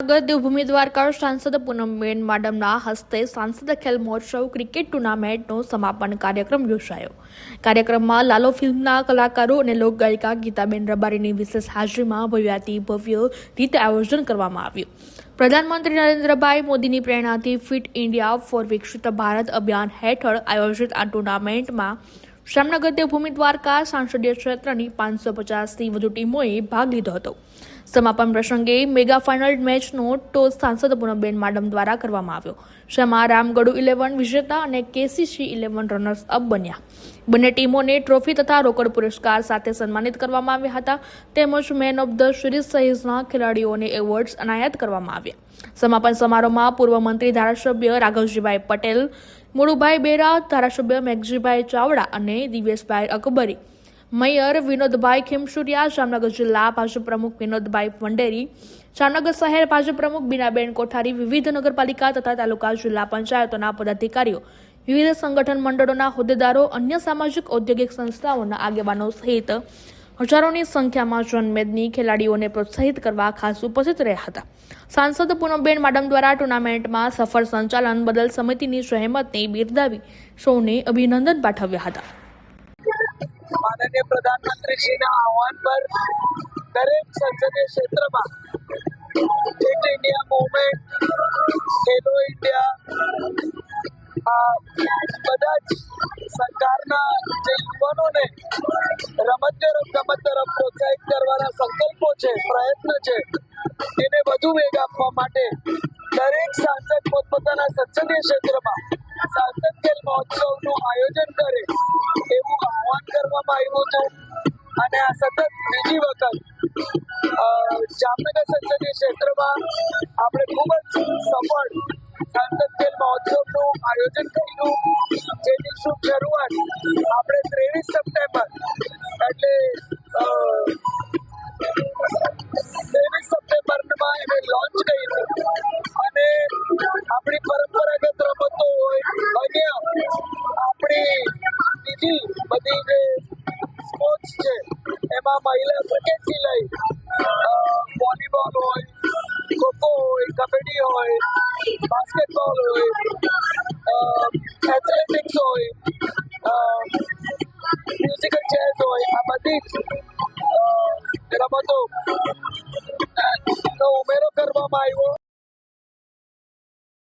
નગર દેવભૂમિ દ્વારકા સાંસદ પૂનમબેન માડમના હસ્તે સાંસદ ખેલ મહોત્સવ ક્રિકેટ ટુર્નામેન્ટનો સમાપન કાર્યક્રમ યોજાયો. કાર્યક્રમમાં લાલો ફિલ્મના કલાકારો અને લોકગાયિકા ગીતાબેન રબારીની વિશેષ હાજરીમાં ભવ્યાતિ ભવ્ય રીતે આયોજન કરવામાં આવ્યું. પ્રધાનમંત્રી નરેન્દ્રભાઈ મોદીની પ્રેરણાથી ફિટ ઇન્ડિયા ફોર વિકસિત ભારત અભિયાન હેઠળ આયોજિત આ ટુર્નામેન્ટમાં શ્યામનગર દેવભૂમિ દ્વારકા સાંસદીય ક્ષેત્રની પાંચસો પચાસથી વધુ ટીમોએ ભાગ લીધો હતો. સમાપન પ્રસંગે મેગા ફાઇનલ મેચનો ટોસ સાંસદ પૂનમબેન માડમ દ્વારા કરવામાં આવ્યો. જેમાં રામગઢુ ઇલેવન, વિજેતા અને કેસીસી ઇલેવન રનર્સ અપ બન્યા. બંને ટીમોને ટ્રોફી તથા રોકડ પુરસ્કાર સાથે સન્માનિત કરવામાં આવ્યા હતા. તેમજ મેન ઓફ ધ સિરીઝ સહિતના ખેલાડીઓને એવોર્ડ્સ અનાયત કરવામાં આવ્યા. સમાપન સમારોહમાં પૂર્વ મંત્રી ધારાસભ્ય રાઘવજીભાઈ પટેલ મુળુભાઈ બેરા, ધારાસભ્ય મેઘજીભાઈ ચાવડા અને દિવેશભાઈ અકબરી મેયર વિનોદભાઈ ખેમસુરિયા, જામનગર જિલ્લા ભાજપ પ્રમુખ વિનોદભાઈ વંડેરી જામનગર શહેર ભાજપ પ્રમુખ બીનાબેન કોઠારી, વિવિધ નગરપાલિકા તથા તાલુકા જિલ્લા પંચાયતોના પદાધિકારીઓ, વિવિધ સંગઠન મંડળોના હોદ્દેદારો, અન્ય સામાજિક ઔદ્યોગિક સંસ્થાઓના આગેવાનો સહિત હજારોની સંખ્યામાં જનમેદની ખેલાડીઓને પ્રોત્સાહિત કરવા ખાસ ઉપસ્થિત રહ્યા હતા. સાંસદ પૂનમબેન માડમ દ્વારા ટુર્નામેન્ટમાં સફળ સંચાલન બદલ સમિતિની સહેમતને બિરદાવી સૌને અભિનંદન પાઠવ્યા હતા. માનનીય પ્રધાનમંત્રીજીના આહવાન પર દરેક સંસદીય ક્ષેત્રમાં fit India movement Khelo India બધા જ સરકારના જે યુવાનોને રમત ગમત તરફ પ્રોત્સાહિત કરવાના સંકલ્પો છે, પ્રયત્ન છે, એને વધુ વેગ આપવા માટે દરેક સાંસદ પોતપોતાના સંસદીય ક્ષેત્રમાં સાંસદ ખેલ મહોત્સવનું આયોજન કરે સતત બીજી વખત જામનગર સંસદીય ક્ષેત્રમાં આપણે ખૂબ જ સફળ સાંસદ ખેલ મહોત્સવનું આયોજન કર્યું. જેની શુભ શરૂઆત આપણે ત્રેવીસ સપ્ટેમ્બર એટલે ત્રેવીસ સપ્ટેમ્બરમાં એને લોન્ચ કર્યું. અને આપણી પરંપરાગત રમતો હોય, અન્ય આપણી બીજી બધી જે સ્પોર્ટ્સ છે એમાં મહિલા ક્રિકેટથી લઈ વોલીબોલ હોય, ખોખો હોય, કબડ્ડી હોય, બાસ્કેટબોલ હોય એથ્લેટિક્સ હોય મ્યુઝિકલ ચેસ હોય, આ બધી રમતો નો ઉમેરો કરવામાં આવ્યો.